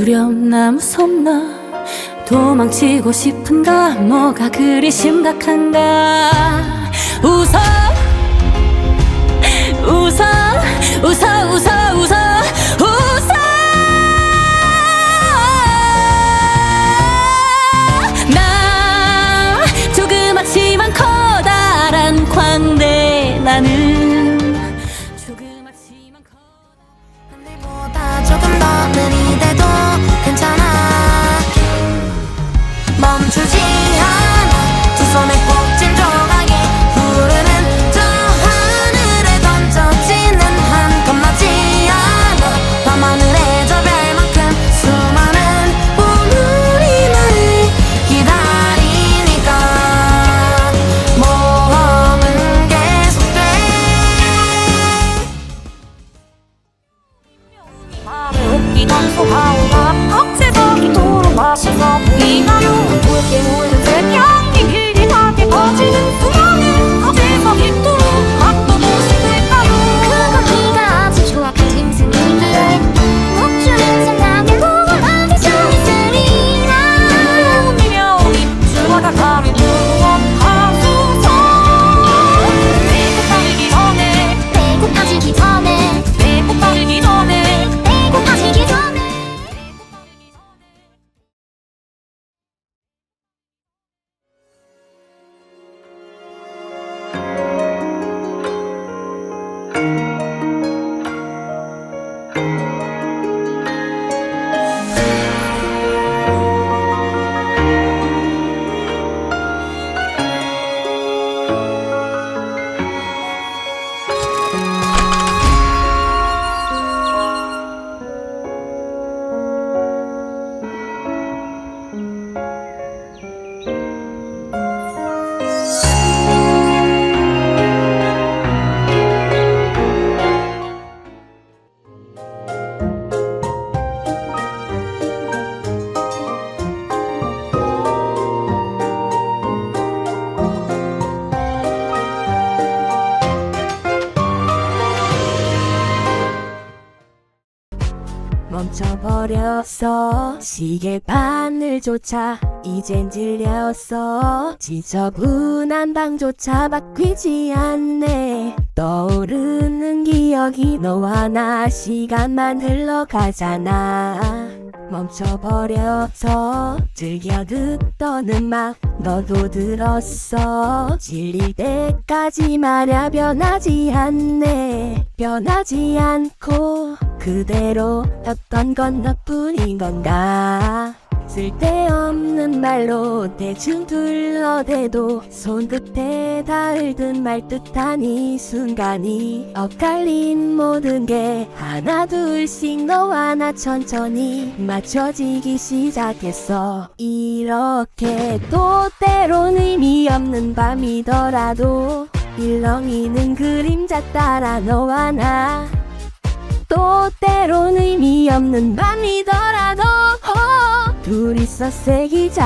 두렵나 무섭나 도망치고 싶은가 뭐가 그리 심각한가. 웃어 웃어 웃어 Quien 멈춰버렸어 시계 바늘조차 이젠 질렸어 지저분한 방조차 바뀌지 않네. 떠오르는 기억이 너와 나 시간만 흘러가잖아. 멈춰버려서 즐겨 듣던 음악 너도 들었어? 질릴 때까지 말야 변하지 않네. 변하지 않고 그대로였던 건 너뿐인 건가? 쓸데없는 말로 대충 둘러대도 손끝에 닿을 듯 말 듯한 이 순간이 엇갈린 모든 게 하나 둘씩 너와 나 천천히 맞춰지기 시작했어. 이렇게 또 때론 의미 없는 밤이더라도 일렁이는 그림자 따라 너와 나 또 때론 의미 없는 밤이더라도 어, 둘이서 새기자